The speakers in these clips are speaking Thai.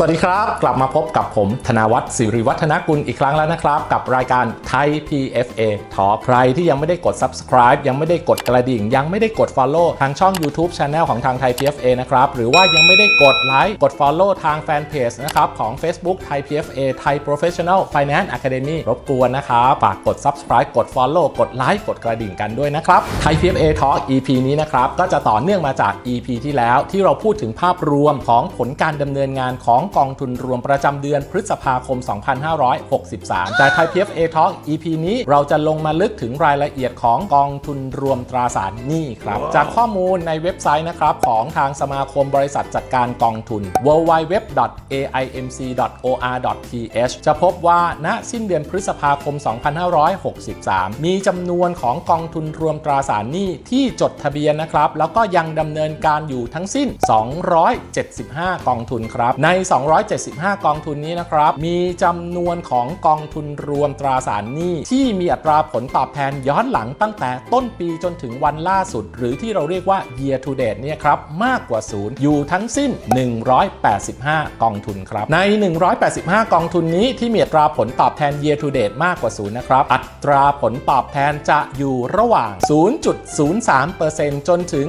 สวัสดีครับ กลับมาพบกับผมธนาวัฒน์สิริวัฒนกุลอีกครั้งแล้วนะครับ กับรายการไทย PFA Talk ใครที่ยังไม่ได้กด subscribe ยังไม่ได้กดกระดิ่ง ยังไม่ได้กด follow ทางช่อง YouTube Channel ของทางไทย PFA นะครับ หรือว่ายังไม่ได้กดไลค์กด follow ทางแฟนเพจนะครับของ Facebook ไทย PFA ไทย Professional Finance Academy รบกวนนะครับฝากกด subscribe กด follow กดไลค์กดกระดิ่งกันด้วยนะครับไทย PFA Talk EP นี้นะครับก็จะต่อเนื่องมาจาก EP ที่แล้วที่เราพูดถึงภาพรวมของผลการดำเนินงานของกองทุนรวมประจำเดือนพฤษภาคม 2563แต่ไทย PFA Talk EP นี้เราจะลงมาลึกถึงรายละเอียดของกองทุนรวมตราสารหนี้ครับ จากข้อมูลในเว็บไซต์นะครับของทางสมาคมบริษัทจัดการกองทุน www.aimc.or.th จะพบว่าณสิ้นเดือนพฤษภาคม 2563 มีจำนวนของกองทุนรวมตราสารหนี้ที่จดทะเบียนนะครับ แล้วก็ยังดำเนินการอยู่ทั้งสิ้น 275 กองทุนครับ ใน275 กองทุนนี้นะครับ มีจำนวนของกองทุนรวมตราสารหนี้ ที่มีอัตราผลตอบแทนย้อนหลังตั้งแต่ต้นปีจนถึงวันล่าสุด หรือที่เราเรียกว่า year to date เนี่ยครับ มากกว่าศูนย์อยู่ทั้งสิ้น 185 กองทุนครับ ใน 185 กองทุนนี้ที่มีอัตราผลตอบแทน year to date มากกว่าศูนย์นะครับ อัตราผลตอบแทนจะอยู่ระหว่าง 0.03%จนถึง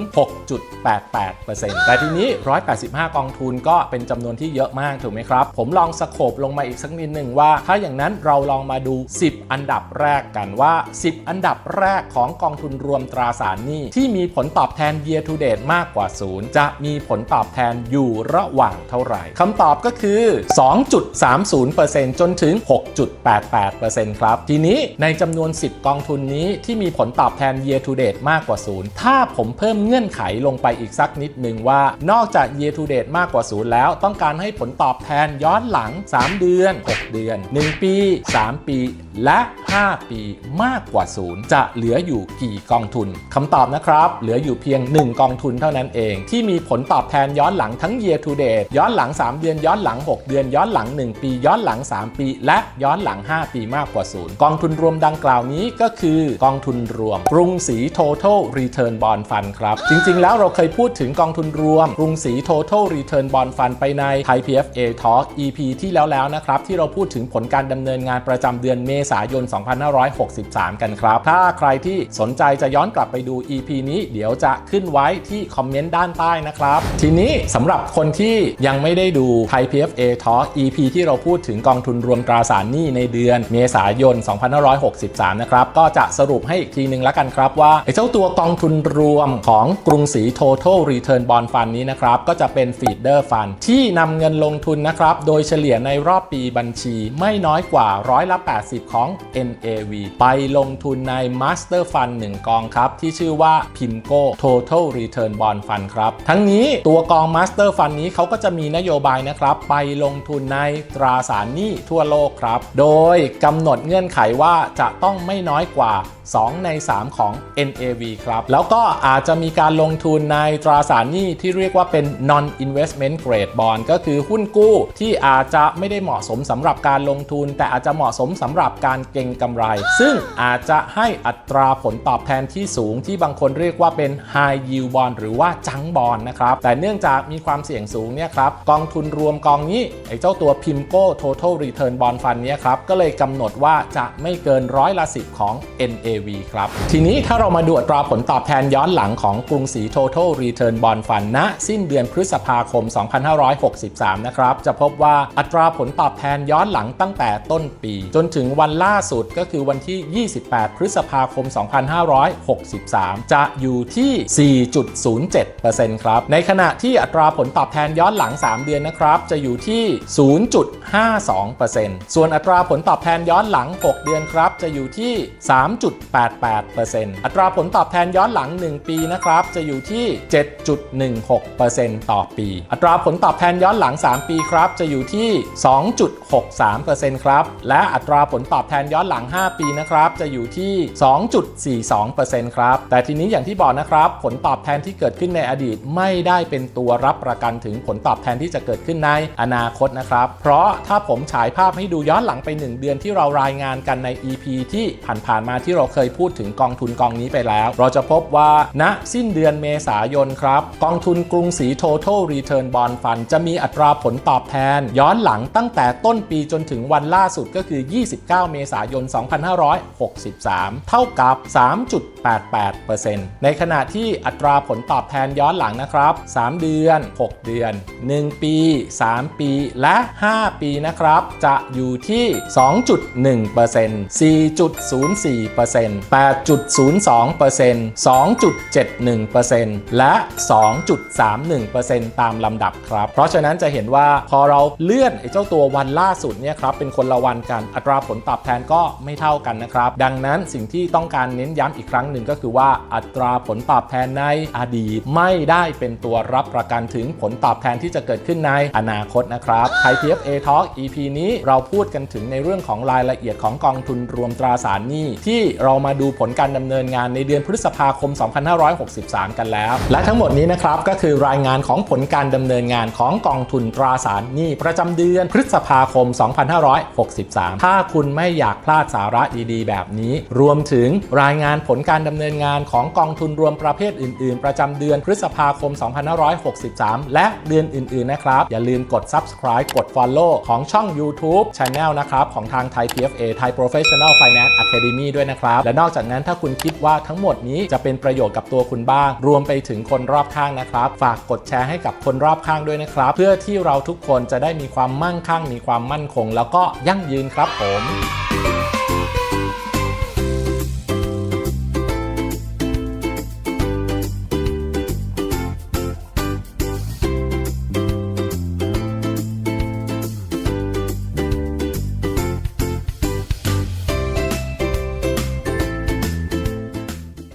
6.88%แต่ทีนี้ 185 กองทุนก็เป็นจำนวนที่เยอะมากถูกไหมครับ ผมลองสโคบลงมาอีกสักนิดหนึ่งว่า ถ้าอย่างนั้นเราลองมาดู 10 อันดับแรกกันว่า 10 อันดับแรกของกองทุนรวมตราสารหนี้ที่มีผลตอบแทน year to date มากกว่า 0 จะมีผลตอบแทนอยู่ระหว่างเท่าไหร่คำตอบก็คือ 2.30%จนถึง 6.88%ครับ ทีนี้ในจำนวน 10 กองทุนนี้ที่มีผลตอบแทน year to date มากกว่า 0 ถ้าผมเพิ่มเงื่อนไขลงไปอีกสักนิดหนึ่งว่า นอกจาก year to date มากกว่า 0 แล้วต้องการให้ผลตอบแทนย้อนหลัง 3 เดือน 6 เดือน 1 ปี 3 ปี และ5 ปีมากกว่า0จะเหลืออยู่กี่กองทุนคำตอบนะครับ เหลืออยู่เพียง 1 กองทุนเท่านั้นเอง ที่มีผลตอบแทนย้อนหลังทั้ง year to date ย้อนหลัง 3 เดือนย้อนหลัง 6 เดือนย้อนหลัง 1 ปี ย้อนหลัง 3 ปี และย้อนหลัง 5 ปีมากกว่า0กองทุนรวมดังกล่าวนี้ก็คือกองทุนรวมกรุงศรี total return bond fund ครับ จริงๆ แล้วเราเคยพูดถึงกองทุนรวมกรุงศรี total return bond fund ไปใน Thai PFA Talk EP ที่แล้วแล้วนะครับที่เราพูดถึงผลการดำเนินงานประจำเดือนเมษายน2563 กันครับ ถ้าใครที่สนใจจะย้อนกลับไปดู EP นี้เดี๋ยวจะขึ้นไว้ที่คอมเมนต์ด้านใต้นะครับ ทีนี้สำหรับคนที่ยังไม่ได้ดู Thai PFA Talk EP ที่เราพูดถึงกองทุนรวมตราสารหนี้ในเดือนเมษายน 2563 นะครับ ก็จะสรุปให้อีกทีนึงแล้วกันครับว่าไอ้เจ้าตัวกองทุนรวมของกรุงศรี Total Return Bond Fund นี้นะครับ ก็จะเป็น Feeder Fund ที่นำเงินลงทุนนะครับ โดยเฉลี่ยในรอบปีบัญชีไม่น้อยกว่าร้อยละ 80 ของ N. NAV ไปลงทุนใน Master Fund 1 กองครับ ที่ชื่อว่า PIMCO Total Return Bond Fund ครับ ทั้งนี้ตัวกอง Master Fund นี้เขาก็จะมีนโยบายนะครับ ไปลงทุนในตราสารหนี้ทั่วโลกครับ โดยกำหนดเงื่อนไขว่าจะต้องไม่น้อยกว่า 2 ใน 3 ของ NAV ครับ แล้วก็อาจจะมีการลงทุนในตราสารหนี้ที่เรียกว่าเป็น non investment grade bond ก็คือหุ้นกู้ที่อาจจะไม่ได้เหมาะสมสำหรับการลงทุน แต่อาจจะเหมาะสมสำหรับการเก็งกำไร ซึ่งอาจจะให้อัตราผลตอบแทนที่สูงที่บางคนเรียกว่าเป็น high yield bond หรือว่าจังบอลนะครับ แต่เนื่องจากมีความเสี่ยงสูงเนี่ยครับกองทุนรวมกองนี้ไอ้เจ้าตัว PIMCO Total Return Bond Fund เนี่ยครับก็เลยกำหนดว่าจะไม่เกินร้อยละ10ของ NAV ครับ ทีนี้ถ้าเรามาดูอัตราผลตอบแทนย้อนหลังของกรุงศรี Total Return Bond Fund ณสิ้นเดือนพฤษภาคม 2563 นะครับ จะพบว่าอัตราผลตอบแทนย้อนหลังตั้งแต่ต้นปี จนถึงวันล่าสุดก็คือวันที่ 28 พฤษภาคม 2563 จะอยู่ที่ 4.07%ครับ ในขณะที่อัตราผลตอบแทนย้อนหลัง 3 เดือนนะครับ จะอยู่ที่ 0.52%ส่วนอัตราผลตอบแทนย้อนหลัง 6 เดือนครับ จะอยู่ที่88%อัตราผลตอบแทนย้อนหลัง 1 ปีนะครับ จะอยู่ที่ 7.16%ต่อปี อัตราผลตอบแทนย้อนหลัง 3 ปีครับ จะอยู่ที่ 2.63%ครับ และอัตราผลตอบแทนย้อนหลัง 5 ปีนะครับ จะอยู่ที่ 2.42%ครับ แต่ทีนี้อย่างที่บอกนะครับ ผลตอบแทนที่เกิดขึ้นในอดีตไม่ได้เป็นตัวรับประกันถึงผลตอบแทนที่จะเกิดขึ้นในอนาคตนะครับ เพราะถ้าผมฉายภาพให้ดูย้อนหลังไป 1 เดือนที่เรารายงานกันใน EP ที่ผ่านๆมาที่เราเคยพูดถึงกองทุนกองนี้ไปแล้ว เราจะพบว่าณสิ้นเดือนเมษายนครับ กองทุนกรุงศรี Total Return Bond Fund จะมีอัตราผลตอบแทน ย้อนหลังตั้งแต่ต้นปีจนถึงวันล่าสุดก็คือ 29 เมษายน 2563 เท่ากับ 3.88%ในขณะที่อัตราผลตอบแทนย้อนหลังนะครับ 3 เดือน 6 เดือน 1 ปี 3 ปีและ 5 ปีนะครับ จะอยู่ที่ 2.1% 4.04% 8.02% 2.71%และ 2.31%ตามลำดับครับ เพราะฉะนั้นจะเห็นว่าพอเราเลื่อนไอ้เจ้าตัววันล่าสุดเนี่ยครับเป็นคนละวันกันอัตราผลตอบแทนก็ไม่เท่ากันนะครับ ดังนั้นสิ่งที่ต้องการเน้นย้ำอีกครั้งหนึ่งก็คือว่าอัตราผลตอบแทนในอดีตไม่ได้เป็นตัวรับประกันถึงผลตอบแทนที่จะเกิดขึ้นในอนาคตนะครับไทย PFA Talk EP นี้เราพูดกันถึงในเรื่องของรายละเอียดของกองทุนรวมตราสารหนี้ที่เราามาดูผลการดำเนินงานในเดือนพฤษภาคม 2563 กันแล้ว และทั้งหมดนี้นะครับก็คือรายงานของผลการดำเนินงานของกองทุนตราสารหนี้ประจำเดือนพฤษภาคม 2563 ถ้าคุณไม่อยากพลาดสาระดีๆ แบบนี้ รวมถึงรายงานผลการดำเนินงานของกองทุนรวมประเภทอื่น ๆ ประจำเดือนพฤษภาคม 2563 และเดือนอื่น ๆ นะครับ อย่าลืมกด subscribe กด follow ของช่อง YouTube Channel นะครับ ของทางไทย PFA Thai Professional Finance Academy ด้วยนะครับและนอกจากนั้นถ้าคุณคิดว่าทั้งหมดนี้จะเป็นประโยชน์กับตัวคุณบ้าง รวมไปถึงคนรอบข้างนะครับ ฝากกดแชร์ให้กับคนรอบข้างด้วยนะครับ เพื่อที่เราทุกคนจะได้มีความมั่งคั่ง มีความมั่นคง แล้วก็ยั่งยืนครับผม